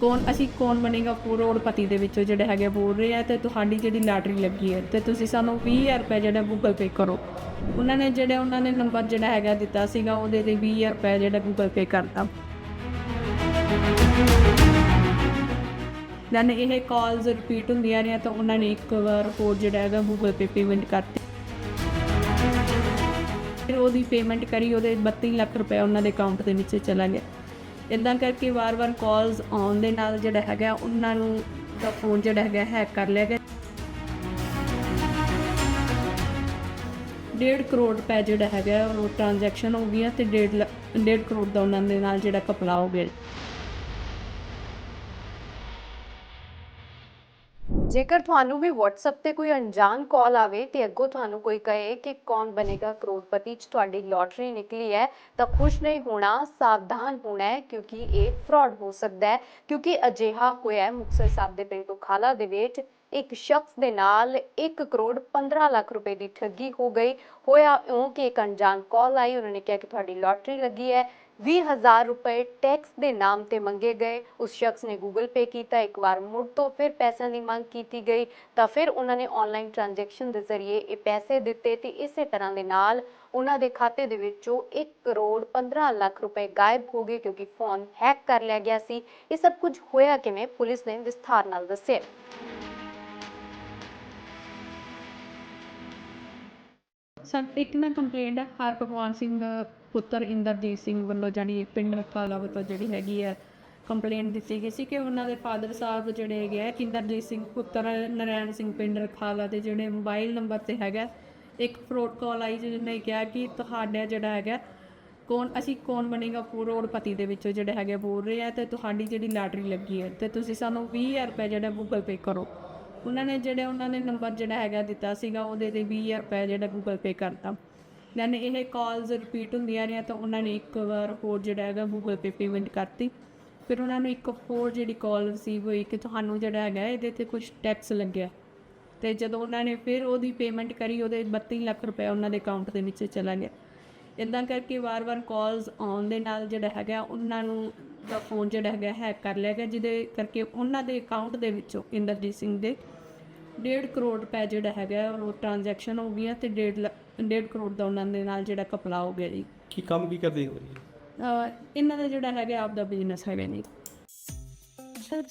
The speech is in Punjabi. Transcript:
ਕੌਣ, ਅਸੀਂ ਕੌਣ ਬਣੇਗਾ ਕਰੋੜਪਤੀ ਦੇ ਵਿੱਚੋਂ ਜਿਹੜੇ ਹੈਗੇ ਬੋਲ ਰਹੇ ਆ ਤੇ ਤੁਹਾਡੀ ਜਿਹੜੀ ਲਾਟਰੀ ਲੱਗੀ ਹੈ ਤੇ ਤੁਸੀਂ ਸਾਨੂੰ 20000 ਰੁਪਏ ਜਿਹੜਾ ਗੂਗਲ ਪੇ ਕਰੋ। ਉਹਨਾਂ ਨੇ ਜਿਹੜੇ, ਉਹਨਾਂ ਨੇ ਨੰਬਰ ਜਿਹੜਾ ਹੈਗਾ ਦਿੱਤਾ ਸੀਗਾ, ਉਹਦੇ ਤੇ 20000 ਰੁਪਏ ਜਿਹੜਾ ਗੂਗਲ ਪੇ ਕਰਤਾ। ਦੈਨ ਇਹ ਕਾਲਸ ਰਿਪੀਟ ਹੁੰਦੀਆਂ ਰਹੀਆਂ ਤਾਂ ਉਹਨਾਂ ਨੇ ਇੱਕ ਵਾਰ ਹੋਰ ਜਿਹੜਾ ਹੈਗਾ ਗੂਗਲ ਪੇ ਪੇਮੈਂਟ ਕਰਤੀ। ਫਿਰ ਉਹਦੀ ਪੇਮੈਂਟ ਕਰੀ, ਉਹਦੇ 32 ਲੱਖ ਰੁਪਏ ਉਹਨਾਂ ਦੇ ਅਕਾਊਂਟ ਦੇ ਵਿੱਚ ਚਲਾ ਗਿਆ। ਇਦਾਂ ਕਰਕੇ ਵਾਰ-ਵਾਰ ਕਾਲਸ ਆਉਣ ਦੇ ਨਾਲ ਜਿਹੜਾ ਹੈਗਾ, ਉਹਨਾਂ ਨੂੰ ਦਾ ਫੋਨ ਜਿਹੜਾ ਹੈਗਾ ਹੈਕ ਕਰ ਲਿਆ ਗਿਆ। ਡੇਢ ਕਰੋੜ ਰੁਪਏ ਜਿਹੜਾ ਹੈਗਾ, ਉਹ ਟ੍ਰਾਂਜੈਕਸ਼ਨ ਹੋ ਗਈਆਂ ਤੇ ਡੇਢ ਲੱਖ- ਡੇਢ ਕਰੋੜ ਦਾ ਉਹਨਾਂ ਦੇ ਨਾਲ ਜਿਹੜਾ ਕਪਲਾ ਹੋ ਗਿਆ। ਜੇਕਰ ਤੁਹਾਨੂੰ ਵੀ WhatsApp ਤੇ ਕੋਈ ਅਣਜਾਣ ਕਾਲ ਆਵੇ ਤੇ ਅੱਗੋਂ ਤੁਹਾਨੂੰ ਕੋਈ ਕਹੇ ਕਿ ਕੌਣ ਬਣੇਗਾ ਕਰੋੜਪਤੀ, ਚ ਤੁਹਾਡੀ ਲੋਟਰੀ ਨਿਕਲੀ ਹੈ, ਤਾਂ ਖੁਸ਼ ਨਹੀਂ ਹੋਣਾ, ਸਾਵਧਾਨ ਹੋਣਾ ਹੈ, ਕਿਉਂਕਿ ਇਹ ਫਰਾਡ ਹੋ ਸਕਦਾ ਹੈ, ਕਿਉਂਕਿ ਅਜਿਹਾ ਹੋਇਆ ਹੈ ਮੁਕਤਸਰ ਸਾਹਿਬ ਦੇ ਪਿੰਡ ਖਾਲਾ ਦੇ ਵਿੱਚ। ਇੱਕ ਸ਼ਖਸ ਦੇ ਨਾਲ 1 ਕਰੋੜ 15 ਲੱਖ ਰੁਪਏ ਦੀ ਠੱਗੀ ਹੋ ਗਈ। ਹੋਇਆ ਇਉਂ ਕਿ ਇੱਕ ਅਣਜਾਣ ਕਾਲ ਆਈ, ਉਹਨਾਂ ਨੇ ਕਿਹਾ ਕਿ ਤੁਹਾਡੀ ਲੋਟਰੀ ਲੱਗੀ ਹੈ। 20000 ਰੁਪਏ ਟੈਕਸ ਦੇ ਨਾਮ ਤੇ ਮੰਗੇ ਗਏ। ਉਸ ਸ਼ਖਸ ਨੇ ਗੂਗਲ ਪੇ ਕੀਤਾ। ਇੱਕ ਵਾਰ ਮੁੜ ਤੋਂ ਫਿਰ ਪੈਸਿਆਂ ਦੀ ਮੰਗ ਕੀਤੀ ਗਈ। ਤਾਂ ਫਿਰ ਉਹਨਾਂ ਨੇ ਆਨਲਾਈਨ ਟ੍ਰਾਂਜੈਕਸ਼ਨ ਦੇ ਜ਼ਰੀਏ ਇਹ ਪੈਸੇ ਦਿੱਤੇ ਤੇ ਇਸੇ ਤਰ੍ਹਾਂ ਦੇ ਨਾਲ ਉਹਨਾਂ ਦੇ ਖਾਤੇ ਦੇ ਵਿੱਚੋਂ 1 ਕਰੋੜ 15 ਲੱਖ ਰੁਪਏ ਗਾਇਬ ਹੋ ਗਏ ਕਿਉਂਕਿ ਫੋਨ ਹੈਕ ਕਰ ਲਿਆ ਗਿਆ ਸੀ। ਇਹ ਸਭ ਕੁਝ ਹੋਇਆ ਕਿਵੇਂ? ਪੁਲਿਸ ਨੇ ਵਿਸਥਾਰ ਨਾਲ ਦੱਸਿਆ। ਸਾਡੇ ਇੱਕ ਨਾ ਕੰਪਲੇਂਟ ਹੈ ਹਰ ਭਗਵਾਨ ਸਿੰਘ ਪੁੱਤਰ ਇੰਦਰਜੀਤ ਸਿੰਘ ਵੱਲੋਂ ਜਾਨੀ ਪਿੰਡ ਕਾਲਾ ਵੱਲੋਂ ਜਿਹੜੀ ਹੈਗੀ ਹੈ ਕੰਪਲੇਂਟ ਦਿੱਤੀ ਗਈ ਸੀ ਕਿ ਉਹਨਾਂ ਦੇ ਫਾਦਰ ਸਾਹਿਬ ਜਿਹੜੇ ਹੈਗੇ ਆ, ਇੰਦਰਜੀਤ ਸਿੰਘ ਪੁੱਤਰ, ਨਰੈਣ ਸਿੰਘ ਪਿੰਡ ਰਖਾਲਾ ਦੇ ਜਿਹੜੇ ਮੋਬਾਈਲ ਨੰਬਰ ਤੇ ਹੈਗਾ। ਇੱਕ ਫਰੋਡ ਕਾਲ ਆਈ ਜਿਹਨੇ ਕਿਹਾ ਕਿ ਤੁਹਾਡਾ ਜਿਹੜਾ ਹੈਗਾ, ਕੌਣ, ਅਸੀਂ ਕੌਣ ਬਣੇਗਾ ਕਰੋੜਪਤੀ ਦੇ ਵਿੱਚੋਂ ਜਿਹੜੇ ਹੈਗੇ ਬੋਲ ਰਹੇ ਆ ਤੇ ਤੁਹਾਡੀ ਜਿਹੜੀ ਲਾਟਰੀ ਲੱਗੀ ਹੈ। ਤੇ ਤੁਸੀਂ ਸਾਨੂੰ 20000 ਰੁਪਏ ਜਿਹੜਾ ਗੂਗਲ ਪੇ ਕਰੋ। ਉਹਨਾਂ ਨੇ ਜਿਹੜੇ, ਉਹਨਾਂ ਨੇ ਨੰਬਰ ਜਿਹੜਾ ਹੈਗਾ ਦਿੱਤਾ ਸੀਗਾ, ਉਹਦੇ ਤੇ 20000 ਰੁਪਏ ਜਿਹੜਾ ਗੂਗਲ ਪੇ ਕਰਤਾ। ਦੈਨ ਇਹ ਕਾਲਸ ਰਿਪੀਟ ਹੁੰਦੀਆਂ ਰਹੀਆਂ ਤਾਂ ਉਹਨਾਂ ਨੇ ਇੱਕ ਵਾਰ ਹੋਰ ਜਿਹੜਾ ਹੈਗਾ ਗੂਗਲ ਪੇ ਪੇਮੈਂਟ ਕਰਤੀ। ਫਿਰ ਉਹਨਾਂ ਨੂੰ ਇੱਕ ਹੋਰ ਜਿਹੜੀ ਕਾਲ ਰਿਸੀਵ ਹੋਈ ਕਿ ਤੁਹਾਨੂੰ ਜਿਹੜਾ ਹੈਗਾ ਇਹਦੇ ਤੇ ਕੁਝ ਟੈਕਸ ਲੱਗਿਆ। ਤੇ ਜਦੋਂ ਉਹਨਾਂ ਨੇ ਫਿਰ ਉਹਦੀ ਪੇਮੈਂਟ ਕਰੀ, ਉਹਦੇ 32 ਲੱਖ ਰੁਪਏ ਉਹਨਾਂ ਦੇ ਅਕਾਊਂਟ ਦੇ ਵਿੱਚ ਚਲਾ ਗਿਆ। ਇਦਾਂ ਕਰਕੇ ਵਾਰ-ਵਾਰ ਕਾਲਸ ਆਉਣ ਦੇ ਨਾਲ ਜਿਹੜਾ ਹੈਗਾ ਉਹਨਾਂ ਨੂੰ ਦਾ ਫੋਨ ਜਿਹੜਾ ਹੈਗਾ ਹੈਕ ਕਰ ਲਿਆ ਗਿਆ, ਜਿਹਦੇ ਕਰਕੇ ਉਹਨਾਂ ਦੇ ਅਕਾਊਂਟ ਦੇ ਵਿੱਚੋਂ ਇੰਦਰਜੀਤ ਸਿੰਘ ਦੇ 1.5 ਕਰੋੜ ਰੁਪਏ ਜਿਹੜਾ ਹੈਗਾ ਉਹ ਟ੍ਰਾਂਜੈਕਸ਼ਨ ਹੋ ਗਈਆਂ ਤੇ 1.5 1.5 ਕਰੋੜ ਦਾ ਉਹਨਾਂ ਦੇ ਨਾਲ ਜਿਹੜਾ ਕਪਲਾ ਹੋ ਗਿਆ ਜੀ। ਕੀ ਕੰਮ ਕੀ ਕਰਦੇ ਹੋ ਜੀ? ਅਹ ਇਹਨਾਂ ਦਾ ਜਿਹੜਾ ਹੈਗਾ ਆਪਦਾ ਬਿਜ਼ਨਸ ਹੈਗਾ ਨਹੀਂ ਸਰ